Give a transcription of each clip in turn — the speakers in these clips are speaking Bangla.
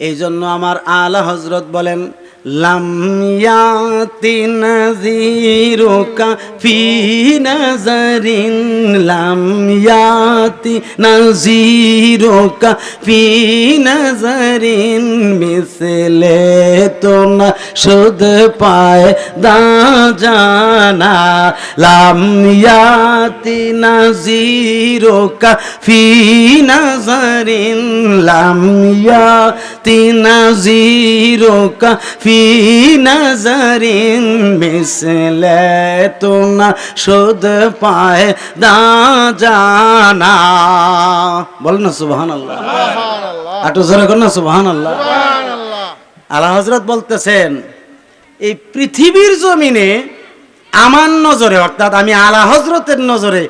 এই জন্য আমার আলা হজরত বলেন লামিয়াতি নাজিরুকা ফি নাজারিন লামিয়াতি নাজিরুকা ফি নাজারিন মিসলে তো না শুধ পায় দা জানা লামিয়াতি নাজিরুকা ফি নাজারিন লামিয়াতি নাজিরুকা ফি নাজারিন মিসলে তো না শুধ পায় দা জানা। বল না সুবহানাল্লাহ। আটু জোরে কর না সুবহানাল্লাহ। আল্লাহ হজরত বলতেছেন এই পৃথিবীর জমিনে আমার নজরে অর্থাৎ আমি আলা হজরতের নজরে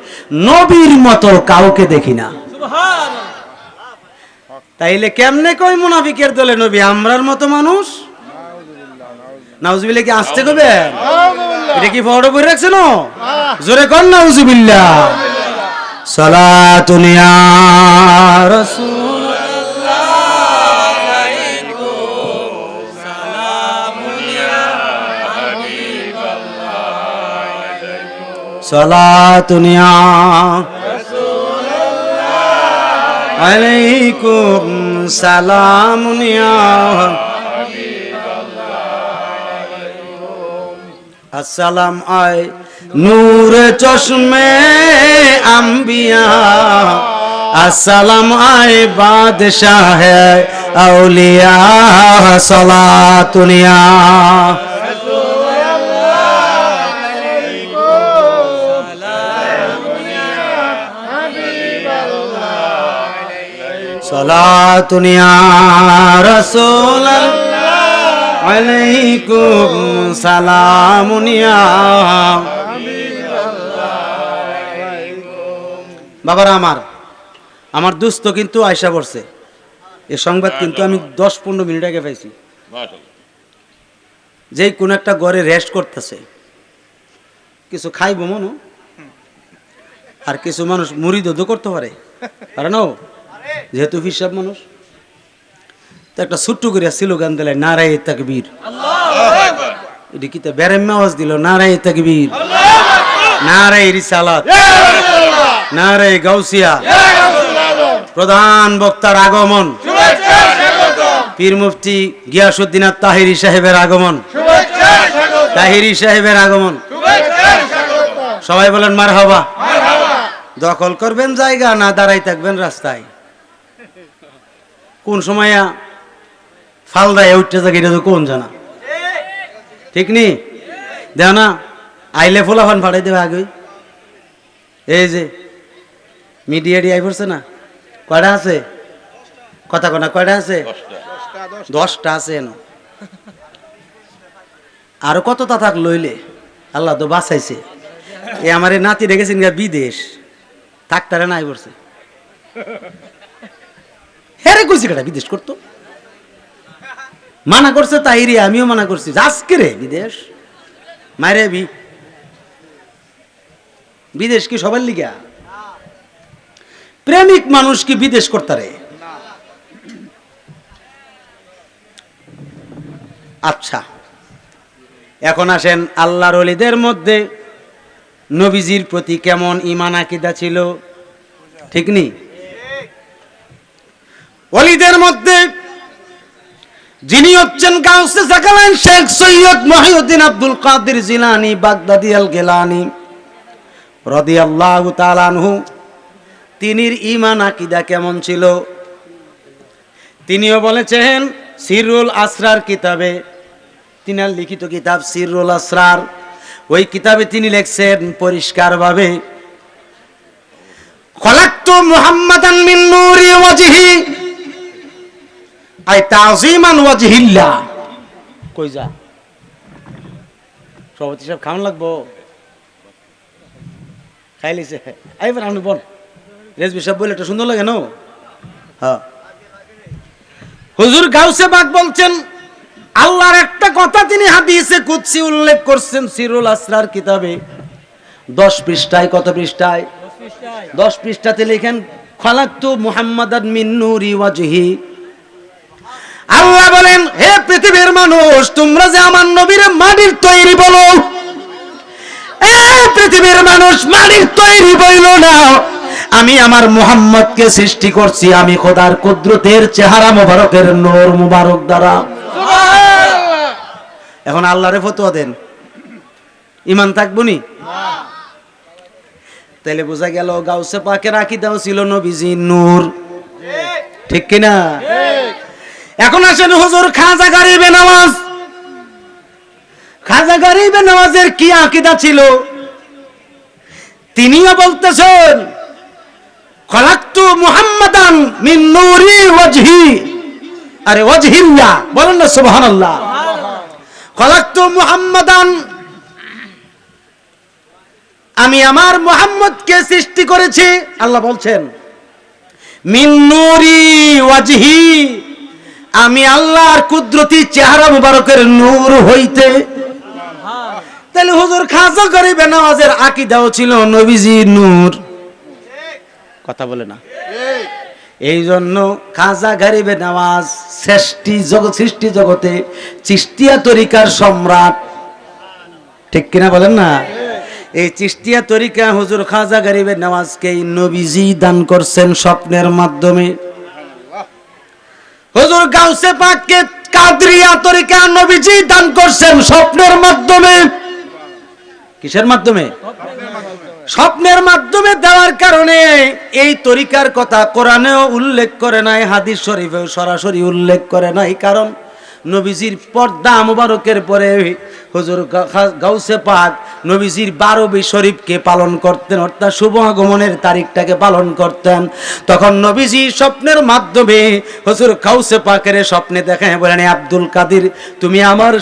নবীর মতো কাউকে দেখি না। তাইলে কেমনে কই মুনাফিকের দলে নবী? আমরার মতো মানুষ? নাউজুবিল্লাহ কি আসতে কবে? এটা কি বড় করে রাখছে না? জোরে কর নাউজুবিল্লাহ। সালাতুন ইয়া রাসূল সালাতুন ইয়া আলাইকুম সালামুন আসসালাম আয় নূর চশমে আম্বিয়া। আসসালাম আয় বাদশাহ আউলিয়া সালাতুনিয়া। সালাতুনিয়া রাসূল আলাইকুম সালামুনিয়া বাবারা আমার আমার দুস্থ কিন্তু আয়সা পড়ছে। এ সংবাদ কিন্তু আমি দশ পনেরো মিনিট আগে পাইছি। যে কোন একটা ঘরে রেস্ট করতেছে। কিছু খাইব মনো? আর কিছু মানুষ মুড়ি দোধ করতে পারে। পারে না যেহেতু হিসাব মানুষ। তো একটা ছোট্ট করে স্লোগান দিলে নারায় তাকবীর। এটি কি বেরেম্মা আওয়াজ দিল? নারায় তাকবীর। নারায় রিসালাত। নারায় গাউসিয়া। প্রধান বক্তার আগমন। পীর মুফতি গিয়াসুদ্দিন তাহিরি সাহেবের আগমন। তাহিরি সাহেবের আগমন। সবাই বলেন মার হবা দখল করবেন জায়গা না দাঁড়াই থাকবেন রাস্তায়। কোন সময় ফালদায় উঠতে থাকে, এটা তো কোন জানা? ঠিক নি? দেও না, আইলে ফোলাফান ফাটাই দেবে আগে এই যে, মিডিয়া আই পড়ছে না? কয়টা আছে? কথা কোনা, কয়টা আছে? দশটা আছে এনো। আরও কতটা থাক লইলে? আল্লাহ তো বাঁচাইছে। এ আমার নাতি রেখেছেন গা বিদেশ। থাকতারে নাই পড়ছে। হেরে কইছি কেটা বিদেশ করতো? মানা করছে তাইরি আমিও মানা করছি। আজকে রে, বিদেশ? বি। বিদেশ কি সবার লিগা? প্রেমিক মানুষ কি বিদেশ করতারে আচ্ছা এখন আসেন আল্লাহর অলিদের মধ্যে নবীজির প্রতি কেমন ইমান আকিদা ছিল? ঠিক নি? অলিদের মধ্যে যিনি হচ্ছেন গাউসে জাকালান শেখ সৈয়দ মহিউদ্দিন আব্দুল কাদের জিলানি, বাগদাদি আল গেলানি রাদিয়াল্লাহু তাআলা আনহু। তিনির ঈমান আকীদা কেমন ছিল? তিনিও বলেছেন সিরুল আসরার কিতাবে, তিনার লিখিত কিতাব সিরুল আসরার। ওই কিতাবে তিনি লিখছেন পরিষ্কারভাবে, খলাক্তু মুহাম্মাদান মিন নূরি ওয়াজহি আই তাজিমান ওয়াজহিল্লাহ কই যা? সভাপতি সাহেব খাওয়ান লাগবো? খাই লিছে। আইবার আপনি বল। রেজবি সাহেব বলে একটা সুন্দর লাগে না? হ্যাঁ। হুজুর গাউসে বাগ বলছেন আল্লাহর একটা কথা তিনি হাদিসে কুৎসি উল্লেখ করছেন সিরুল আসরার কিতাবে। দশ পৃষ্ঠায় কত পৃষ্ঠায়। দশ পৃষ্ঠাতে লেখেন খালাক্তু মুহাম্মাদান মিন নূরি ওয়াজহি। আল্লাহ বলেন, হে পৃথিবীর মানুষ, তোমরা যে আমার নবীর মাটির তৈরি বলো পৃথিবীর মানুষ মাটির তৈরি বইল না। আমি আমার মোহাম্মদকে সৃষ্টি করছি, আমি খোদার কুদরতের চেহারা মোবারকের নূর মুবারক দ্বারা। এখন আল্লাহরে ফতোয়া দেন। ইমান থাকব নি? তাইলে বোঝা গেল গাউসে পাকে রাখি দাও ছিল নবীজি নূর। ঠিক কিনা? এখন আসেন হুজুর, খাজা গরিবে নামাজ। খাজা গরিবে নামাজের কি আকিদা ছিল? তিনিও বলতেছেন, খলাক্তু মুহাম্মাদান মিন নূরি ওয়াজহি। আরে বলেন না সুবহানাল্লাহ। খলাক্তু মুহাম্মাদান, আমি আমার মোহাম্মদকে সৃষ্টি করেছি। আল্লাহ বলছেন, মিন নূরি ওয়াজহি। আমি আল্লাহর কুদরতি চেহারা মুবারকের নূর হইতে। তাহলে হুজুর খাজা গরিবে নামাজের আকিদাও ছিল নবীজি নূর। কথা বলে না। এই জন্য খাজা গরিবে নামাজ সৃষ্টি জগৎ সৃষ্টি জগতে চিস্তিয়া তরিকার সম্রাট। ঠিক কিনা বলেন না? এই চিস্তিয়া তরিকা হুজুর খাজা গরিবের নামাজকে নবীজি দান করছেন স্বপ্নের মাধ্যমে। হুজুর গাউসে পাককে কাদরিয়া তরিকা নবীজি দান করছেন স্বপ্নের মাধ্যমে। কিসের মাধ্যমে? স্বপ্নের মাধ্যমে দেওয়ার কারণে এই তরিকার কথা কোরআনেও উল্লেখ করে নাই, হাদিস শরীফেও সরাসরি উল্লেখ করে নাই। কারণ নবীজির পর্দা মুবারকের পরে হুজুর গাউসে পাক নবীজির বারবি শরীফকে পালন করতেন, অর্থাৎ শুভ আগমনের তারিখটাকে পালন করতেন। তখন নবীজি স্বপ্নের মাধ্যমে হুজুর গাউসে পাকের স্বপ্নে দেখেন, বলেন আব্দুল কাদির, তুমি আমার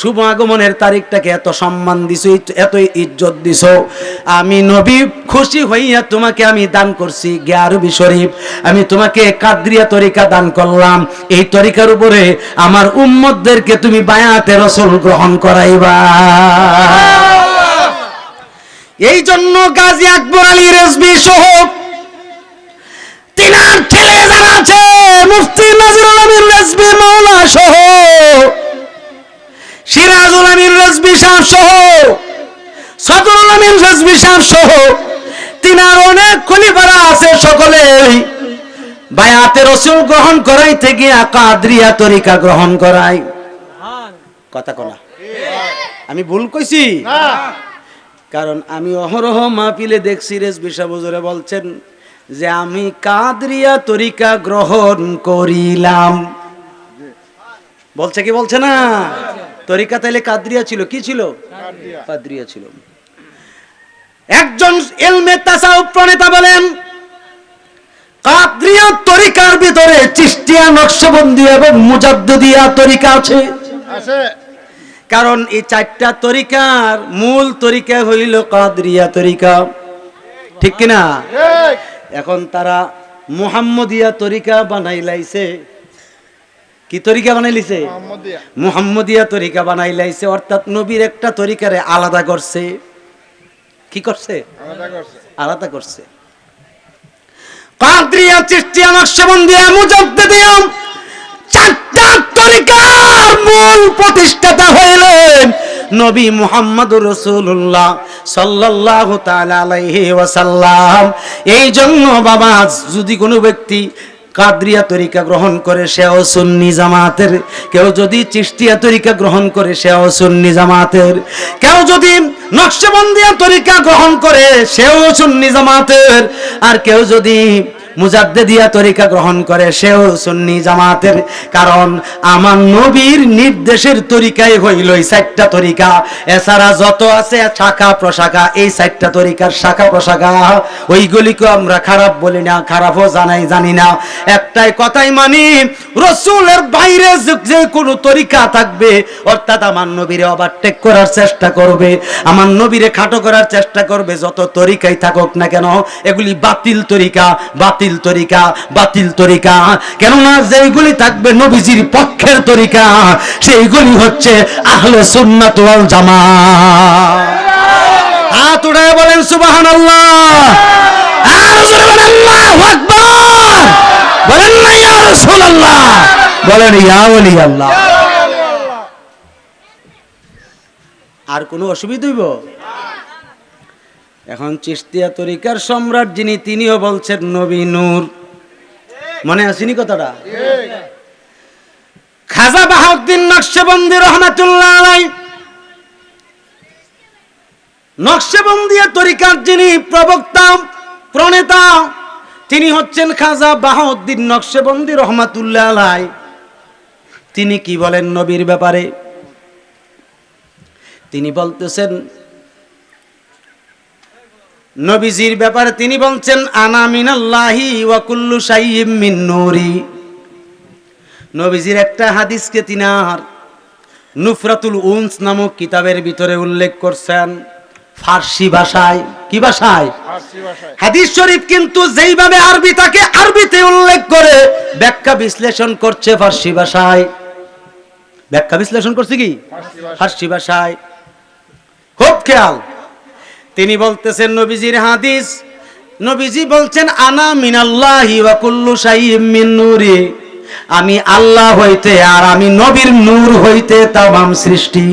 শুভ আগমনের তারিখটাকে এত সম্মান দিছো এত ইজ্জত দিছো। আমি নবী খুশি হইয়া তোমাকে আমি দান করছি গ্যারবি শরীফ। আমি তোমাকে কাদ্রিয়া তরিকা দান করলাম। এই তরিকার উপরে আমার উম্মতদেরকে তুমি বায়াতে রসুল গ্রহণ করাইবা। এই জন্য গাজী আকবর আলী রেজবি সহ রেজবি সাহ সহ সদরুল আমিন রেজবি সাহ সহ তিনার অনেক খলিফারা আছে সকলে বায়াতে রসুল গ্রহণ করাইতে গিয়া কাদরিয়া তরিকা গ্রহণ করাই। কথা কনা। আমি ভুল কইছি? কারণ আমি অহরহ মাহফিলে দেখছি রেজবি সাহ হুজুরে বলছেন যে আমি কাদরিয়া তরিকা গ্রহণ করিলাম। বলছে কি বলছে না? তরিকা তাইলে কাদরিয়া ছিল। কি ছিল? কাদরিয়া। ছিল। একজন এলমে তাসাউফ প্রণেতা বলেন কাদরিয়া তরিকার ভিতরে চিস্তিয়া নকশবন্দি এবং মুজাদ্দিদিয়া তরিকা আছে। আছে। কারণ এই চারটা তরিকার মূল তরিকা হইল কাদরিয়া তরিকা। ঠিক কিনা? ঠিক। এখন তারা মুহাম্মদিয়া তরিকা বানাই লাইছে। কি তরিকা বানাই লিছে মোহাম্মদিয়া তরিকা বানাই লাইছে অর্থাৎ নবীর একটা তরিকারে আলাদা করছে। কি করছে? আলাদা করছে। কাদরিয়া চিস্তিয়া নকশবন্দিয়া মুজাদ্দিদিয়া চারটা তরিকার মূল প্রতিষ্ঠাতা হইলেন নবী মুহাম্মদুর রাসূলুল্লাহ সাল্লাল্লাহু তাআলা আলাইহি ওয়াসাল্লাম। এই জন্য বাবা যদি কোনো ব্যক্তি কাদরিয়া তরিকা গ্রহণ করে, সেও সুন্নি জামাতের। কেউ যদি চিস্তিয়া তরিকা গ্রহণ করে, সেও সুন্নি জামাতের। কেউ যদি নকশবন্দিয়া তরিকা গ্রহণ করে সে সুন্নি জামাতের। আর কেউ যদি মুজাদ্দিদিয়া তরিকা গ্রহণ করে, সেও সুন্নি জামাতের। কারণ আমার নবীর নির্দেশের তরিকাই হইল এই চারটা তরিকা। এছাড়া যত আছে শাখা প্রশাখা, এই চারটা তরিকার শাখা প্রশাখা। ওইগুলিকে আমরা খারাপ বলি না, খারাপও জানাই, জানি না। একটাই কথাই মানি, রসুলের বাইরে যে- কোনো তরিকা থাকবে, অর্থাৎ আমার নবীরে ওভারটেক করার চেষ্টা করবে, আমার নবীরে খাটো করার চেষ্টা করবে, যত তরিকাই থাকুক না কেন, এগুলি বাতিল তরিকা, বাতিল তরিকা, বাতিল তরিকা। কেননা যেইগুলি থাকবে নবীজির পক্ষের তরিকা, সেইগুলি হচ্ছে আহলে সুন্নাত ওয়াল জামা। হাত উঠায় বলেন, সুবহানাল্লাহ। আর জোরে বলেন, আল্লাহু আকবার। বলেন না বলেন, ইয়া আল্লাহ আর কোনো অসুবিধা হইব? এখন চিস্তিয়া তরিকার সম্রাট যিনি, তিনিও বলছেন নবী নূর। মনে আসেনি কথাটা? খাজা বাহাউদ্দিন নকশবন্দি রহমাতুল্লাহ আলাই। নকশবন্দি তরিকার যিনি প্রবক্তা, প্রণেতা, তিনি হচ্ছেন খাজা বাহাউদ্দিন নকশবন্দি রহমাতুল্লাহ আলাই। তিনি কি বলেন নবীর ব্যাপারে? তিনি বলতেছেন নবীজির ব্যাপারে তিনি বলছেন আনা মিনাল্লাহি ওয়া কুল্লু শাইইম মিন নূরি। নবীজির একটা হাদিসকে তিনার নুফরাতুল উনস নামক কিতাবের ভিতরে উল্লেখ করছেন ফার্সি ভাষায়। কি ভাষায়? ফার্সি ভাষায়। হাদিস শরীফ কিন্তু যেইভাবে আরবি তাকে আরবিতে উল্লেখ করে ব্যাখ্যা বিশ্লেষণ করছে ফার্সি ভাষায়। ব্যাখ্যা বিশ্লেষণ করছে কি? ফার্সি ভাষায়। খুব খেয়াল। তিনি বলতেছেন, নবীজির হাদিস, নবীজি বলছেন, আনা মিনাল্লাহি ওয়া কুল্লু শাইইম মিন নূরি। আমি আল্লাহ হইতে আর আমি নবীর নূর হইতে তামাম সৃষ্টি।